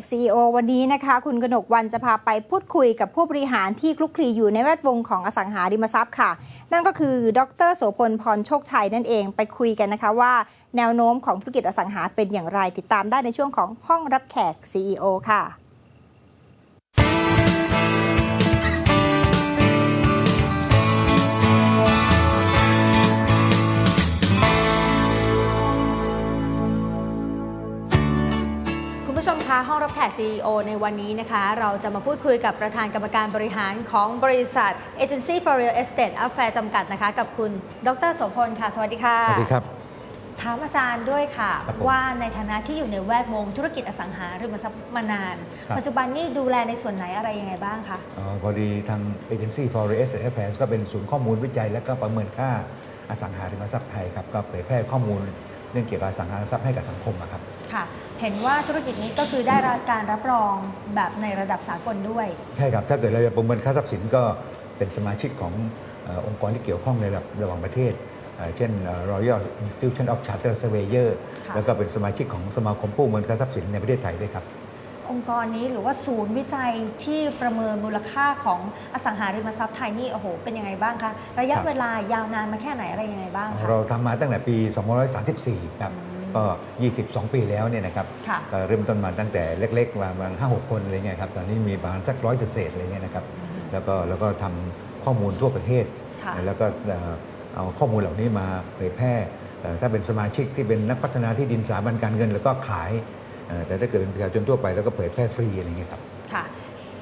ก CEO วันนี้นะคะ คุณกนกวันจะพาไปพูดคุยกับผู้บริหารที่คลุกคลีอยู่ในแวดวงของอสังหาริมทรัพย์ค่ะ นั่นก็คือ ดรโสพลพรโชคชัยนั่นเองไปคุยกันนะคะว่า แนวโน้มของธุรกิจอสังหาเป็นอย่างไรติดตามได้ในช่วงของห้องรับแขก CEO ค่ะ คุณผู้ชมคะ ห้องรับแขก CEO ในวันนี้นะคะ เราจะมาพูดคุยกับประธานกรรมการบริหารของบริษัท Agency for Real Estate Affair จำกัดนะคะ กับคุณ ดรโสพลค่ะ สวัสดีค่ะ สวัสดีครับ ถามอาจารย์ด้วยค่ะครับผมว่าในฐานะที่อยู่ในแวดวงธุรกิจอสังหาริมทรัพย์มานานครับปัจจุบันนี้ดูแลในส่วนไหนอะไรยังไงบ้างคะอ๋อพอดีทาง Agency for Real Estate Affairs ก็เป็นศูนย์ข้อมูลวิจัย และก็ประเมินค่าอสังหาริมทรัพย์ไทยครับก็เผยแพร่ข้อมูลเรื่องเกี่ยวกับอสังหาริมทรัพย์ให้กับสังคมอะครับ ค่ะ เห็นว่าธุรกิจนี้ก็คือได้รับการรับรองแบบในระดับสากลด้วย ใช่ครับ ถ้าเกิดเราจะประเมินค่าทรัพย์สินก็เป็นสมาชิกของเออองค์กรที่เกี่ยวข้องในระดับระหว่างประเทศเอ่อเช่นเอ่อ Royal Institution of Charter Surveyor ค่ะแล้วก็เป็นสมาชิกของสมาคมผู้ประเมินค่าทรัพย์สินในประเทศไทยด้วยครับองค์กรนี้หรือว่าศูนย์วิจัยที่ประเมินมูลค่าของอสังหาริมทรัพย์ไทยนี่โอ้โห เป็นยังไงบ้างคะ ระยะครับเวลายาวนานมาแค่ไหนอะไรยังไงบ้างคะเราทำมาตั้งแต่ปี 2534 ครับ ก็ 22 ปีแล้วเนี่ยนะครับค่ะก็เริ่มต้นมาตั้งแต่เล็กๆมาประมาณห้าหกคนอะไรเงี้ยครับตอนนี้มีประมาณสักร้อยเศษๆอะไรเงี้ยนะครับแล้วก็แล้วก็ทำข้อมูลทั่วประเทศ ค่ะแล้วก็เอ่อเอาข้อมูลเหล่านี้มาเผยแพร่เอ่อถ้าเป็นสมาชิกที่เป็นนักพัฒนาที่ดินสถาบันการเงิน แล้วก็ขายเอ่อแต่ถ้าเกิดเป็นประชาชนทั่วไปแล้วก็เผยแพร่ฟรีอะไรเงี้ยครับค่ะ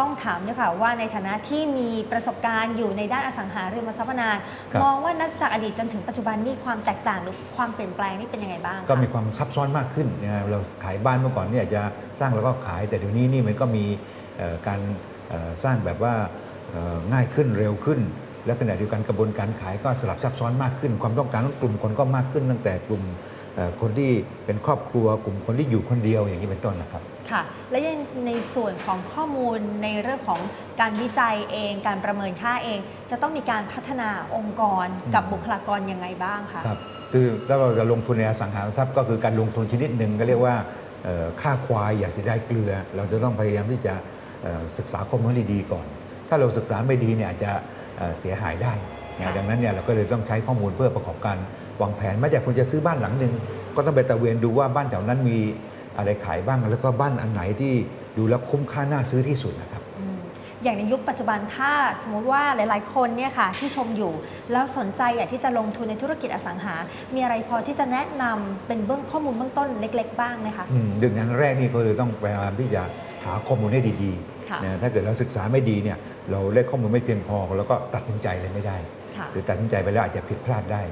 ต้องถามด้วยค่ะว่าในฐานะที่มีประสบการณ์อยู่ในด้านอสังหาริมทรัพย์มานานครับมองว่านับจากอดีตจนถึงปัจจุบันนี่ความแตกต่างหรือความเปลี่ยนแปลงนี่เป็นยังไงบ้างคะก็มีความซับซ้อนมากขึ้นนะเราขายบ้านเมื่อก่อนเนี่ยจะสร้างแล้วก็ขาย แต่เดี๋ยวนี้นี่มันก็มีเอ่อการเอ่อสร้างแบบว่าเอ่อง่ายขึ้นเร็วขึ้น และขณะเดียวกันกระบวนการขายก็สลับซับซ้อนมากขึ้น ความต้องการของกลุ่มคนก็มากขึ้น ตั้งแต่กลุ่มเอ่อคนที่เป็นครอบครัว กลุ่มคนที่อยู่คนเดียวอย่างนี้เป็นต้นนะครับ ค่ะ และยังในส่วนของข้อมูลในเรื่องของการวิจัยเอง การประเมินค่าเอง จะต้องมีการพัฒนาองค์กรกับบุคลากรยังไงบ้างคะครับคือถ้าเราจะลงทุนในอสังหาริมทรัพย์ก็คือการลงทุนชนิดหนึ่งก็เรียกว่าเอ่อค่าควายอย่าเสียดายเกลือ เราจะต้องพยายามที่จะเอ่อศึกษาข้อมูลให้ดีๆก่อน ถ้าเราศึกษาไม่ดีเนี่ยอาจจะเอ่อเสียหายได้นะค่ะดังนั้นเนี่ยเราก็เลยต้องใช้ข้อมูลเพื่อประกอบการวางแผนแม้แต่คุณจะซื้อบ้านหลังหนึ่งก็ต้องไปตระเวนดูว่าบ้านแถวนั้นมี อะไรขายบ้าง แล้วก็บ้านอันไหนที่ดูแล้วคุ้มค่าน่าซื้อที่สุดนะครับอืมอย่างในยุคปัจจุบันถ้าสมมติว่าหลาย ๆ คนเนี่ยค่ะที่ชมอยู่ แล้วสนใจอยากที่จะลงทุนในธุรกิจอสังหา มีอะไรพอที่จะแนะนำเป็นเบื้องข้อมูลเบื้องต้นเล็ก ๆ บ้างไหมคะอืมดึงนั้นแรกนี่ก็เลยต้องพยายามที่จะหาข้อมูลให้ดีค่ะๆนะถ้าเกิดเราศึกษาไม่ดีเนี่ยเราได้ข้อมูลไม่เพียงพอแล้วก็ตัดสินใจเลยไม่ได้ค่ะหรือตัดสินใจไปแล้วอาจจะผิดพลาดได้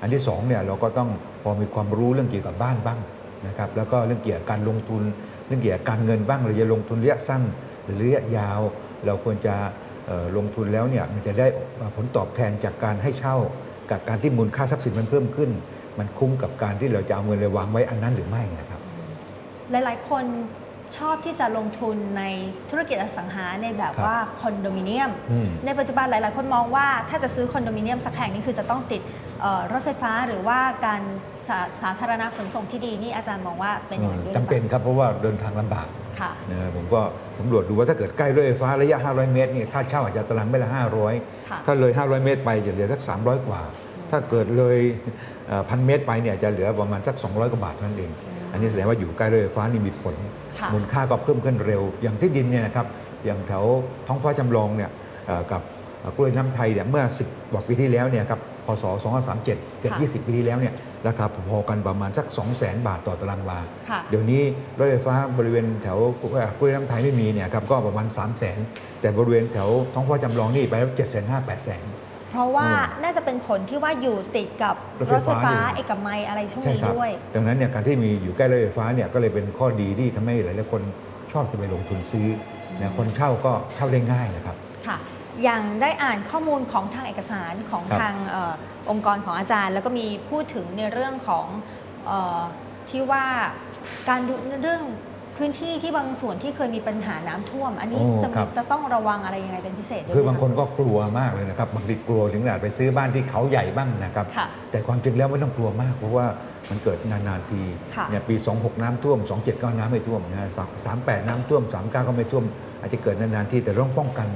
อันที่สองเนี่ยเราก็ต้องพอมีความรู้เรื่องเกี่ยวกับบ้านบ้าง นะครับแล้วก็เรื่องเกี่ยวกับการลงทุน เรื่องเกี่ยวกับการเงินบ้างเราจะลงทุนระยะสั้น หรือระยะยาว เราควรจะเอ่อลงทุนแล้วเนี่ยมันจะได้ผลตอบแทนจากการให้เช่า กับการที่มูลค่าทรัพย์สินมันเพิ่มขึ้น มันคุ้มกับการที่เราจะเอาเงินไปวางไว้อันนั้นหรือไม่นะครับ หลายๆ คนชอบที่จะลงทุนในธุรกิจอสังหาในแบบครับว่าคอนโดมิเนียมอืมในปัจจุบันหลาย ๆ คนมองว่าถ้าจะซื้อคอนโดมิเนียมสักแห่งนี่คือจะต้องติดเอ่อรถไฟฟ้าหรือว่าการ สาสาธารณขนส่งที่ดีนี่อาจารย์มองว่าเป็นอย่างนั้นด้วยหรือจำเป็นครับเพราะว่าเดินทางลำบากค่ะ นะผมก็สำรวจดูว่าถ้าเกิดใกล้รถไฟฟ้าระยะ 500 เมตรเนี่ยค่าเช่าอาจจะตารางเมตรละ ค่ะ500 ถ้าเลย 500 เมตรไปจะเหลือสัก 300 กว่า ถ้าเกิดเลยพันเมตรไปเนี่ยจะเหลือประมาณสัก 200 กว่าบาทเท่านั้นเอง อันนี้แสดงว่าอยู่ใกล้รถไฟฟ้านี่มีผล ค่ะ มูลค่าก็เพิ่มขึ้นเร็ว อย่างที่ดินเนี่ยนะครับ อย่างแถวท้องฟ้าจำลองเนี่ยเอ่อกับเอ่อกล้วยน้ำไทยเนี่ยเมื่อ 10กว่าปีที่แล้วเนี่ยครับ พศ 2537 เกือบ20 ปีที่แล้วเนี่ย ราคาพอๆกันประมาณสัก 200,000บาทต่อตารางวาค่ะเดี๋ยวนี้รถไฟฟ้าบริเวณแถวกล้วยน้ำไทยไม่มีเนี่ยครับก็ประมาณ 3 0 0 0 0 0แต่บริเวณแถวท้องฟ้าจำลองนี่ไปแล้ว7 5 0 0 0 8 0 0 0เพราะว่าอืมน่าจะเป็นผลที่ว่าอยู่ติดกับรรถถไฟไฟฟ้าฟ้าอยู่เอกมัยอะไรช่วงใช่นี้ครับด้วย ดังนั้นเนี่ยการที่มีอยู่ใกล้รถไฟฟ้าเนี่ยก็เลยเป็นข้อดีที่ทำให้หลายๆคนชอบจะไปลงทุนซื้อนะคนเช่าก็เช่าได้ง่ายนะครับค่ะอย่างได้อ่านข้อมูลของทางเอกสารของครับทางเออองค์กรของอาจารย์ แล้วก็มีพูดถึงในเรื่องของเออที่ว่าการดูเรื่องพื้นที่ที่บางส่วนที่เคยมีปัญหาน้ำท่วม อันนี้โอ้จะครัมีบจะต้องระวังอะไรยังไงเป็นพิเศษด้วยคือไหมะบางคนก็กลัวมากเลยนะครับบางทีกลัวถึงขนาดไปซื้อบ้านที่เขาใหญ่บ้างนะครับค่ะแต่ความจริงแล้วไม่ต้องกลัวมากเพราะว่ามันเกิดนานๆทีค่ะเนี่ยปี 26 น้ำท่วม 27 ก็น้ำไม่ท่วมนะ38น้ำท่วม 39 ก็ไม่ท่วม อาจจะเกิดนานๆทีแต่เราต้องป้องกัน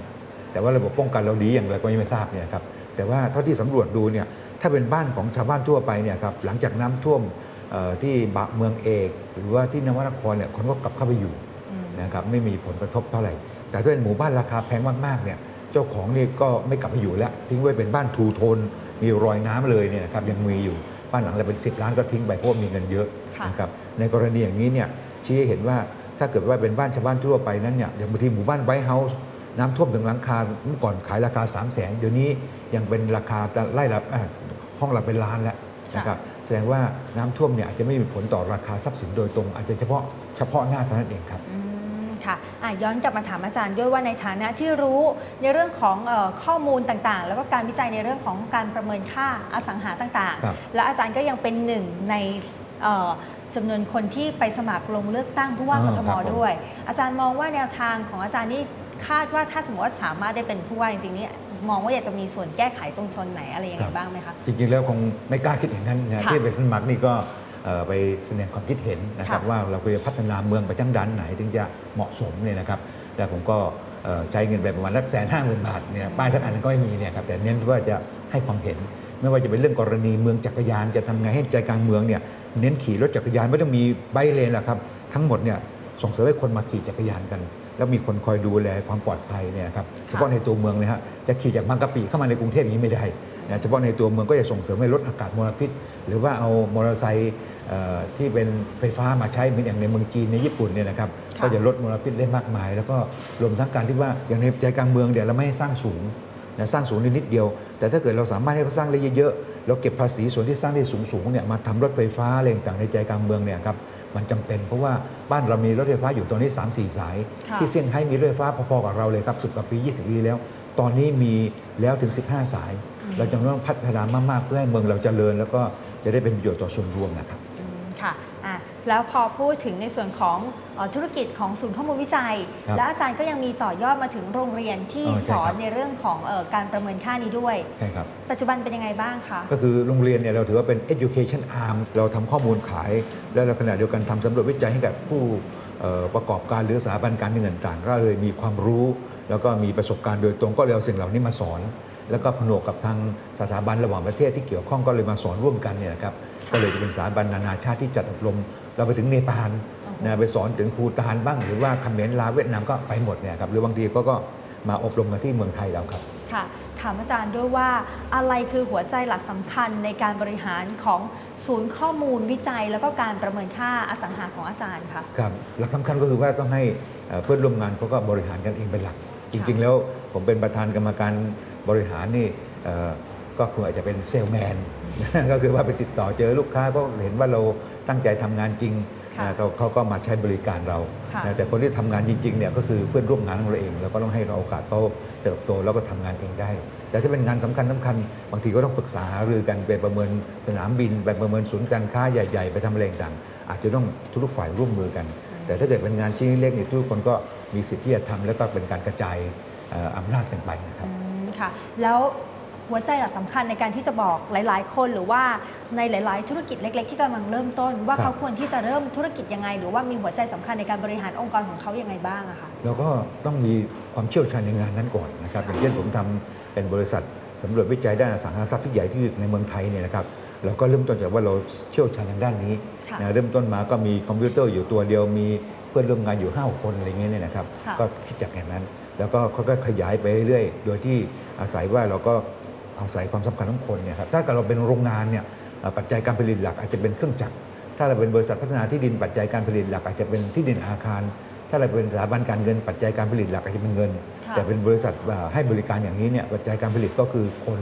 แต่ว่าระบบป้องกันเราดีอย่างไรก็ยังไม่ทราบเนี่ยครับ แต่ว่าเท่าที่สำรวจดูเนี่ยถ้าเป็นบ้านของชาวบ้านทั่วไปเนี่ยครับหลังจากน้ำท่วมเอ่อที่บะเมืองเอก หรือว่าที่นวนครเนี่ยคนก็กลับเข้าไปอยู่อืมนะครับไม่มีผลกระทบเท่าไหร่ แต่ถ้าเป็นหมู่บ้านราคาแพงมากๆเนี่ยเจ้าของนี่ก็ไม่กลับไปอยู่แล้ว ทิ้งไว้เป็นบ้านทูโทน มีรอยน้ำเลยเนี่ยนะครับยังมีอยู่บ้านหลังละเป็น 10 ล้านก็ทิ้งไปเพราะว่ามีเงินเยอะค่ะนะครับในกรณีอย่างนี้เนี่ยชี้ให้เห็นว่าถ้าเกิดว่าเป็นบ้านชาวบ้านทั่วไปนั้นเนี่ยอย่างบางทีหมู่บ้านไวท์เฮาส์ น้ำท่วมถึงหลังคาเมื่อก่อนขายราคา 3 0 0แสนเดี๋ยวนี้ยังเป็นราคาไล่ละอะห้องละเป็นล้านแล้วนะครับแสดงว่าน้ำท่วมเนี่ยอาจจะไม่มีผลต่อราคาทรัพย์สินโดยตรง อาจจะเฉพาะเฉพาะหน้าเท่านั้นเองครับอืมค่ะอะย้อนกลับมาถามอาจารย์ด้วยว่าในฐานะที่รู้ในเรื่องของเออข้อมูลต่างๆ แล้วก็การวิจัยในเรื่องของการประเมินค่าอสังหาต่างครับๆและอาจารย์ก็ยังเป็นหนึ่งในเอ่อ จำนวนคนที่ไปสมัครลงเลือกตั้งผู้ว่ากทมด้วย อาจารย์มองว่าแนวทางของอาจารย์นี่คาดว่าถ้าสมมติว่าสามารถได้เป็นผู้ว่าจริงๆนี่มองว่าอยากจะมีส่วนแก้ไขตรงโซนไหนอะไรยังไงบ้างไหมคะจริงๆแล้วคงไม่กล้าคิดอย่างนั้นนะค่ะที่ไปสมัครนี่ก็เอ่อไปแสดงความคิดเห็นนะครับค่ะว่าเราควรจะพัฒนาเมืองไปจังด้านไหน ถึงจะเหมาะสมเนี่ยนะครับแล้วผมก็เอ่อใช้เงินไปประมาณสักแสนห้าหมื่นบาทเนี่ยป้ายสักอันก็ไม่มีเนี่ยครับแต่เน้นว่าจะให้ความเห็น ไม่ว่าจะเป็นเรื่องกรณีเมืองจักรยานจะทำไงให้ใจกลางเมืองเนี่ยเน้นขี่รถจักรยานไม่ต้องมีไบค์เลนหรอกครับ ทั้งหมดเนี่ยส่งเสริมให้คนมาขี่จักรยานกัน แล้วมีคนคอยดูแลความปลอดภัยเนี่ยนะครับเฉพาะในตัวเมืองเลยฮะจะขี่จากบางกะปิเข้ามาในกรุงเทพอย่างนี้ไม่ได้นะเฉพาะในตัวเมืองก็จะส่งเสริมให้ลดอากาศมลพิษ หรือว่าเอามอเตอร์ไซค์เอ่อที่เป็นไฟฟ้ามาใช้เหมือนอย่างในเมืองจีนในญี่ปุ่นเนี่ยนะครับค่ะก็จะลดมลพิษได้มากมาย แล้วก็รวมทั้งการที่ว่าอย่างในใจกลางเมืองเดี๋ยวเราไม่ให้สร้างสูง นะสร้างสูงนิดๆเดียว แต่ถ้าเกิดเราสามารถให้เขาสร้างได้เยอะๆเราเก็บภาษีส่วนที่สร้างได้สูงๆเนี่ยมาทำรถไฟฟ้าอะไรต่างๆในใจกลางเมืองเนี่ยครับมันจำเป็นเพราะว่าบ้านเรามีรถไฟฟ้าอยู่ตอนนี้ 3-4 สายค่ะที่เซี่ยงไฮ้มีรถไฟฟ้าพอๆกับเราเลยครับ10กว่าปี 20 ปีแล้ว ตอนนี้มีแล้วถึง 15 สาย เราจะต้องพัฒนามากๆเพื่อให้เมืองเราเจริญ แล้วก็จะได้เป็นประโยชน์ต่อส่วนรวมนะครับอืมค่ะ อะแล้วพอพูดถึงในส่วนของเอ่อธุรกิจของศูนย์ข้อมูลวิจัย ครับและอาจารย์ก็ยังมีต่อยอดมาถึงโรงเรียนที่อ๋อใช่สอครันบในเรื่องของเออการประเมินค่านี้ด้วย ใช่ครับ ปัจจุบันเป็นยังไงบ้างคะ ก็คือโรงเรียนเนี่ยเราถือว่าเป็น education arm เราทำข้อมูลขาย และเราขณะเดียวกันทำสำรวจวิจัยให้กับผู้เอ่อประกอบการหรือสถาบันการเงินต่างๆ ก็เลยมีความรู้ แล้วก็มีประสบการณ์โดยตรงก็เลยเอาสิ่งเหล่านี้มาสอน แล้วก็ผนวกกับทางสถาบันระหว่างประเทศที่เกี่ยวข้องก็เลยมาสอนร่วมกันเนี่ยนะครับก็เลยจะเป็นสถาบันนานาชาติที่จัดอบรม เราไปถึงเนปาลโอ้โหนะไปสอนถึงภูตานบ้าง หรือว่าเขมรลาวเวียดนามก็ไปหมดเนี่ยครับหรือบางทีก็ก็มาอบรมกันที่เมืองไทยเราครับค่ะถามอาจารย์ด้วยว่าอะไรคือหัวใจหลักสำคัญในการบริหารของศูนย์ข้อมูลวิจัย แล้วก็การประเมินค่าอสังหาของอาจารย์ค่ะครับหลักสำคัญก็คือว่าต้องให้เอ่อเพื่อนร่วมงานเขาก็บริหารกันเองเป็นหลัก จริง ๆ แล้วผมเป็นประธานกรรมการ บริหารนี่เอ่อก็ควรอาจจะเป็นเซลแมน ก็คือว่าไปติดต่อเจอลูกค้าเพราะเห็นว่าเราตั้งใจทำงานจริงค่ะนะเขาเขาก็มาใช้บริการเราค่ะนะแต่คนที่ทำงานจริงๆเนี่ยก็คือเพื่อนร่วมงานของเราเองเราก็ต้องให้เราโอกาสเขาเติบโตแล้วก็ทำงานเองได้ แต่ถ้าเป็นงานสำคัญสำคัญบางทีก็ต้องปรึกษาหารือกันไปประเมินสนามบินไปประเมินศูนย์การค้าใหญ่ ๆ ไปทำอะไรต่างๆอาจจะต้องทุกๆฝ่ายร่วมมือกัน แต่ถ้าเกิดเป็นงานชิ้นเล็กเนี่ยทุกคนก็มีสิทธิ์ที่จะทำแล้วก็เป็นการกระจายเอ่ออำนาจกันไปนะครับอืม ค่ะ แล้วหัวใจหลักสำคัญในการที่จะบอกหลาย ๆ คนหรือว่าในหลาย ๆ ธุรกิจเล็ก ๆ ที่กำลังเริ่มต้น ว่าครับเขาควรที่จะเริ่มธุรกิจยังไง หรือว่ามีหัวใจสำคัญในการบริหารองค์กรของเขายังไงบ้างอะคะเราก็ต้องมีความเชี่ยวชาญในงานนั้นก่อนนะครับอย่างเช่นผมทำเป็นบริษัทสำรวจวิจัยด้านอสังหาริมทรัพย์ที่ใหญ่ที่สุดในเมืองไทยเนี่ยนะครับเราก็เริ่มต้นจากว่าเราเชี่ยวชาญทางด้านนี้ค่ะนะเริ่มต้นมาก็มีคอมพิวเตอร์อยู่ตัวเดียวมีเพื่อนร่วมงานอยู่ห้าคนอะไรเงี้ยเนี่ยนะครับค่ะก็คิดจากอย่างนั้น แล้วก็ค่อยๆขยายไปเรื่อยๆ โดยที่อาศัยว่าเราก็อาศัยความสำคัญของคนเนี่ยครับถ้าเกิดเราเป็นโรงงานเนี่ยเอ่อปัจจัยการผลิตหลักอาจจะเป็นเครื่องจักร ถ้าเราเป็นบริษัทพัฒนาที่ดินปัจจัยการผลิตหลัก อาจจะเป็นที่ดินอาคาร ถ้าเราเป็นสถาบันการเงินปัจจัยการผลิตหลักอาจจะเป็นเงินค่ะแต่เป็นบริษัทอ่าให้บริการอย่างนี้เนี่ยปัจจัยการผลิตก็คือคน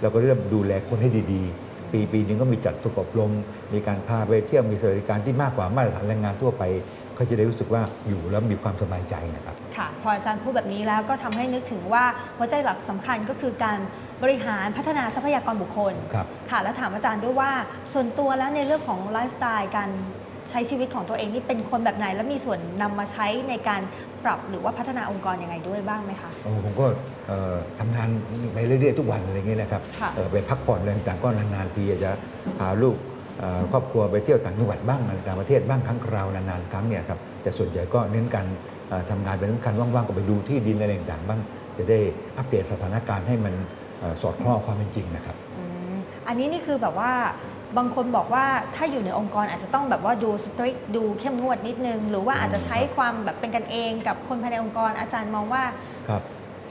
เราก็เริ่มดูแลคนให้ดีๆ ปีปีหนึงก็มีจัดฝึกอบรม มีการพาไปเที่ยวมีสวัสดิการที่มากกว่ามาตรฐานแรงงานทั่วไป เขาจะได้รู้สึกว่าอยู่แล้วมีความสบายใจนะครับค่ะพออาจารย์พูดแบบนี้แล้วก็ทำให้นึกถึงว่าหัวใจหลักสำคัญก็คือการบริหารพัฒนาทรัพยากรบุคคลครับค่ะแล้วถามอาจารย์ด้วยว่าส่วนตัวแล้วในเรื่องของไลฟ์สไตล์การใช้ชีวิตของตัวเองนี่เป็นคนแบบไหน และมีส่วนนำมาใช้ในการปรับหรือว่าพัฒนาองค์กรยังไงด้วยบ้างไหมคะโอ้ผมก็เอ่อทำงานไปเรื่อยๆทุกวันอะไรอย่างเงี้ยนะครับค่ะเอ่อไปพักผ่อนอะไรต่างๆก็นานๆทีอาจจะพาลูกเอ่อ ครอบครัวไปเที่ยวต่างจังหวัดบ้างอะไรต่างประเทศบ้างครั้งคราวนานๆครั้งเนี่ยครับแต่ส่วนใหญ่ก็เน้นการเอ่อทำงานเป็นสำคัญว่างๆก็ไปดูที่ดินอะไรต่างๆบ้าง จะได้อัปเดตสถานการณ์ให้มันเอ่อสอดคล้องกับความเป็นจริงนะครับอืมอันนี้นี่คือแบบว่าบางคนบอกว่าถ้าอยู่ในองค์กรอาจจะต้องแบบว่าดูสตริกดูเข้มงวดนิดนึง หรือว่าอาจจะใช้ความแบบเป็นกันเองกับคนภายในองค์กรอาจารย์มองว่าครับ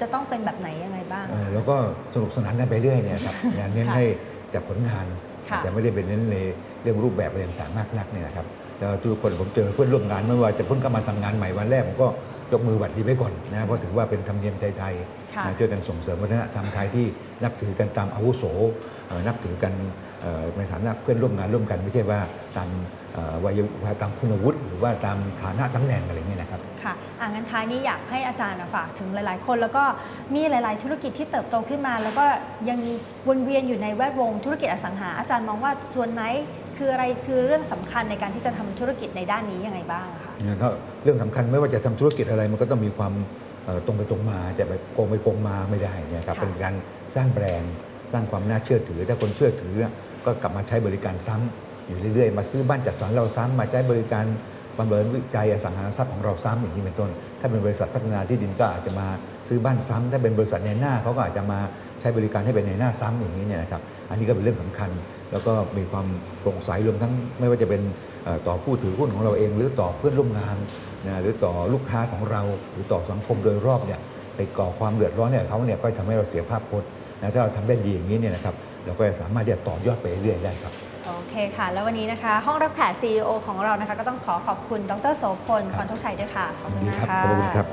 จะต้องเป็นแบบไหนยังไงบ้างเอ่อแล้วก็สนุกสนานกันไปเรื่อยเนี่ยครับเนี่ยเน้นค่ะให้จากผลงานค่ะ แต่ไม่ได้เป็นเน้นในเรื่องรูปแบบอะไรต่างๆมากนักเนี่ยนะครับแล้วทุกคนผมเจอเพื่อนร่วมงานไม่ว่าจะเพิ่งเข้ามาทำงานใหม่วันแรกผมก็ยกมือหวัดดีไว้ก่อนนะเพราะถือว่าเป็นธรรมเนียมไทยค่ะๆนะช่วยกันส่งเสริมวัฒนธรรมไทยที่นับถือกันตามอาวุโสเอ่อนับถือกันเอ่อ ในฐานะเพื่อนร่วมงานร่วมกันไม่ใช่ว่าตามเอ่อวัยวุฒิตามคุณวุฒิหรือว่าตามฐานะตำแหน่งอะไรอย่างเงี้ยนะครับ ค่ะอ่างั้นท้ายนี้อยากให้อาจารย์อะฝากถึงหลาย ๆ คน แล้วก็มีหลาย ๆ ธุรกิจที่เติบโตขึ้นมา แล้วก็ยังวนเวียนอยู่ในแวดวงธุรกิจอสังหา อาจารย์มองว่าส่วนไหนคืออะไรคือเรื่องสำคัญในการที่จะทำธุรกิจในด้านนี้ยังไงบ้างอะคะเนี่ยก็เรื่องสำคัญไม่ว่าจะทำธุรกิจอะไรมันก็ต้องมีความเอ่อตรงไปตรงมาจะไปโกงไปโกงมาไม่ได้เนะครับค่ะเป็นการสร้างแบรนด์สร้างความน่าเชื่อถือถ้าคนเชื่อถือ ก็กลับมาใช้บริการซ้ำอยู่เรื่อยๆ มาซื้อบ้านจัดสรรเราซ้ำมาใช้บริการประเมินวิจัยอสังหารทรัพย์ของเราซ้ำอย่างนี้เป็นต้น ถ้าเป็นบริษัทพัฒนาที่ดินก็อาจจะมาซื้อบ้านซ้ำถ้าเป็นบริษัทในหน้าเขาก็อาจจะมาใช้บริการให้เป็นในหน้าซ้ำอย่างนี้เนี่ยนะครับ อันนี้ก็เป็นเรื่องสำคัญ แล้วก็มีความโปร่งใสรวมทั้งไม่ว่าจะเป็นต่อผู้ถือหุ้นของเราเอง หรือต่อเพื่อนร่วมงานนะหรือต่อลูกค้าของเรา หรือต่อสังคมโดยรอบเนี่ยไปก่อความเดือดร้อนเนี่ยเขาเนี่ยก็ทำให้เราเสียภาพพจน์นะถ้าเราทำได้ดีอย่างนี้เนี่ยนะครับ เราก็จะสามารถที่จะต่อยอดไปเรื่อยๆได้ครับโอเคค่ะ แล้ววันนี้นะคะ ห้องรับแขก CEO ของเรานะคะ ก็ต้องขอขอบคุณดรโสพลพรโชคชัยด้วยค่ะ ขอบคุณดีมากครับค่ะขอบคุณครับ